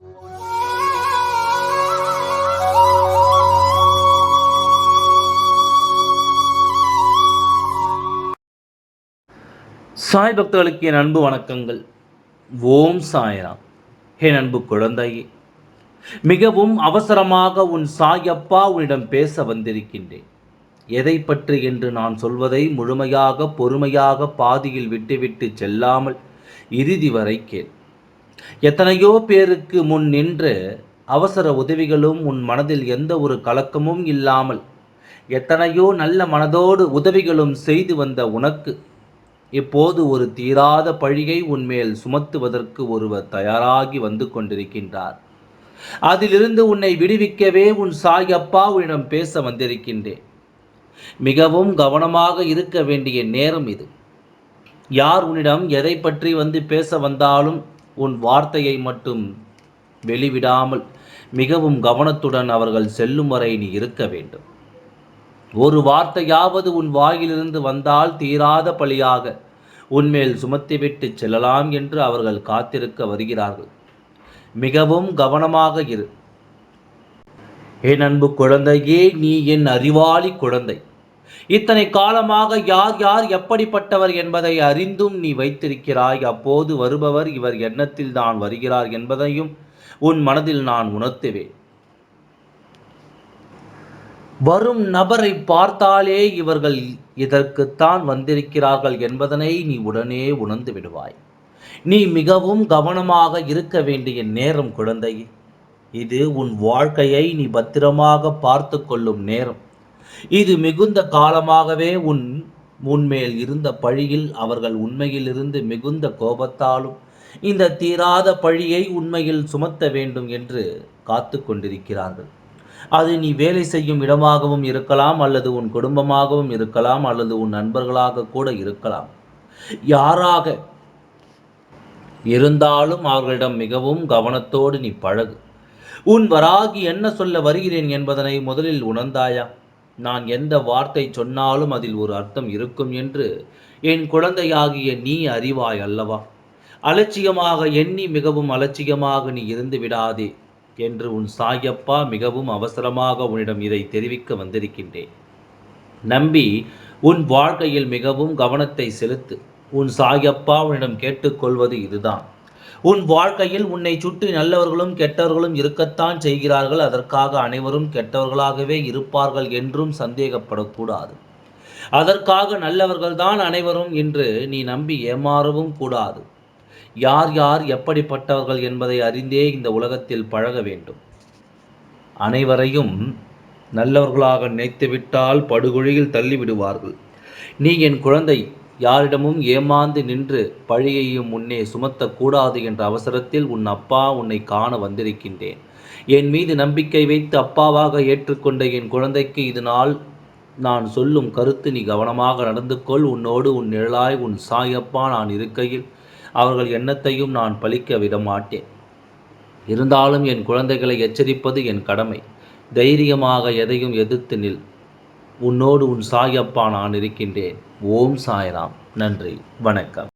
சாய் பக்தர்களுக்கு என் அன்பு வணக்கங்கள். ஓம் சாய்ராம். என் அன்பு குழந்தையே மிகவும் அவசரமாக உன் சாயப்பா உன்னிடம் பேச வந்திருக்கின்றேன். எதை பற்றி என்று நான் சொல்வதை முழுமையாக பொறுமையாக பாதியில் விட்டுவிட்டு செல்லாமல் இறுதி வரை கேள். எத்தனையோ பேருக்கு முன் நின்று அவசர உதவிகளும் உன் மனதில் எந்த ஒரு கலக்கமும் இல்லாமல் எத்தனையோ நல்ல மனதோடு உதவிகளும் செய்து வந்த உனக்கு இப்போது ஒரு தீராத பழியை உன்மேல் சுமத்துவதற்கு ஒருவர் தயாராகி வந்து கொண்டிருக்கின்றார். அதிலிருந்து உன்னை விடுவிக்கவே உன் சாயப்பா உன்னிடம் பேச வந்திருக்கின்றேன். மிகவும் கவனமாக இருக்க வேண்டிய நேரம் இது. யார் உன்னிடம் எதை பற்றி வந்து பேச வந்தாலும் உன் வார்த்தையை மட்டும் வெளிவிடாமல் மிகவும் கவனத்துடன் அவர்கள் செல்லும் வரை நீ இருக்க வேண்டும். ஒரு வார்த்தையாவது உன் வாயிலிருந்து வந்தால் தீராத பழியாக உன்மேல் சுமத்திவிட்டு செல்லலாம் என்று அவர்கள் காத்திருக்க வருகிறார்கள். மிகவும் கவனமாக இரு. என் அன்பு குழந்தையே நீ என் அறிவாளி குழந்தை. இத்தனை காலமாக யார் யார் எப்படிப்பட்டவர் என்பதை அறிந்தும் நீ வைத்திருக்கிறாய். அப்போது வருபவர் இவர் எண்ணத்தில் தான் வருகிறார் என்பதையும் உன் மனதில் நான் உணர்த்துவேன். வரும் நபரை பார்த்தாலே இவர்கள் இதற்குத்தான் வந்திருக்கிறார்கள் என்பதனை நீ உடனே உணர்ந்து விடுவாய். நீ மிகவும் கவனமாக இருக்க வேண்டிய நேரம் குழந்தையே. இது உன் வாழ்க்கையை நீ பத்திரமாக பார்த்து கொள்ளும் நேரம். இது மிகுந்த காலமாகவே உன் உன்மேல் இருந்த பழியில் அவர்கள் உண்மையிலிருந்து மிகுந்த கோபத்தாலும் இந்த தீராத பழியை உண்மையில் சுமத்த வேண்டும் என்று காத்து கொண்டிருக்கிறார்கள். அது நீ வேலை செய்யும் இடமாகவும் இருக்கலாம் அல்லது உன் குடும்பமாகவும் இருக்கலாம் அல்லது உன் நண்பர்களாக கூட இருக்கலாம். யாராக இருந்தாலும் அவர்களிடம் மிகவும் கவனத்தோடு நீ பழகு. உன் வராகி என்ன சொல்ல வருகிறேன் என்பதனை முதலில் உணர்ந்தாயா? நான் எந்த வார்த்தை சொன்னாலும் அதில் ஒரு அர்த்தம் இருக்கும் என்று என் குழந்தையாகிய நீ அறிவாய் அல்லவா? அலட்சியமாக எண்ணி மிகவும் அலட்சியமாக நீ இருந்து விடாதே என்று உன் சாயப்பா மிகவும் அவசரமாக உன்னிடம் இதை தெரிவிக்க வந்திருக்கின்றேன். நம்பி உன் வாழ்க்கையில் மிகவும் கவனத்தை செலுத்து. உன் சாயப்பா உன்னிடம் கேட்டுக்கொள்வது இதுதான். உன் வாழ்க்கையில் உன்னை சுற்றி நல்லவர்களும் கெட்டவர்களும் இருக்கத்தான் செய்கிறார்கள். அதற்காக அனைவரும் கெட்டவர்களாகவே இருப்பார்கள் என்றும் சந்தேகப்படக்கூடாது. அதற்காக நல்லவர்கள்தான் அனைவரும் என்று நீ நம்பி ஏமாறவும் கூடாது. யார் யார் எப்படிப்பட்டவர்கள் என்பதை அறிந்தே இந்த உலகத்தில் பழக வேண்டும். அனைவரையும் நல்லவர்களாக நினைத்துவிட்டால் படுகொழியில் தள்ளிவிடுவார்கள். நீ என் குழந்தை யாரிடமும் ஏமாந்து நின்று பழியையும் முன்னே சுமத்தக்கூடாது என்ற அவசரத்தில் உன் அப்பா உன்னை காண வந்திருக்கின்றேன். என் மீது நம்பிக்கை வைத்து அப்பாவாக ஏற்றுக்கொண்ட என் குழந்தைக்கு இதனால் நான் சொல்லும் கருத்து நீ கவனமாக நடந்து கொள். உன்னோடு உன் நிழலாய் உன் சாயப்பா நான் இருக்கையில் அவர்கள் எண்ணத்தையும் நான் பழிக்க விடமாட்டேன். இருந்தாலும் என் குழந்தைகளை எச்சரிப்பது என் கடமை. தைரியமாக எதையும் எதிர்த்து நில். உன்னோடு உன் சாயப்பா நான் இருக்கின்றேன். ஓம் சாய்ராம். நன்றி. வணக்கம்.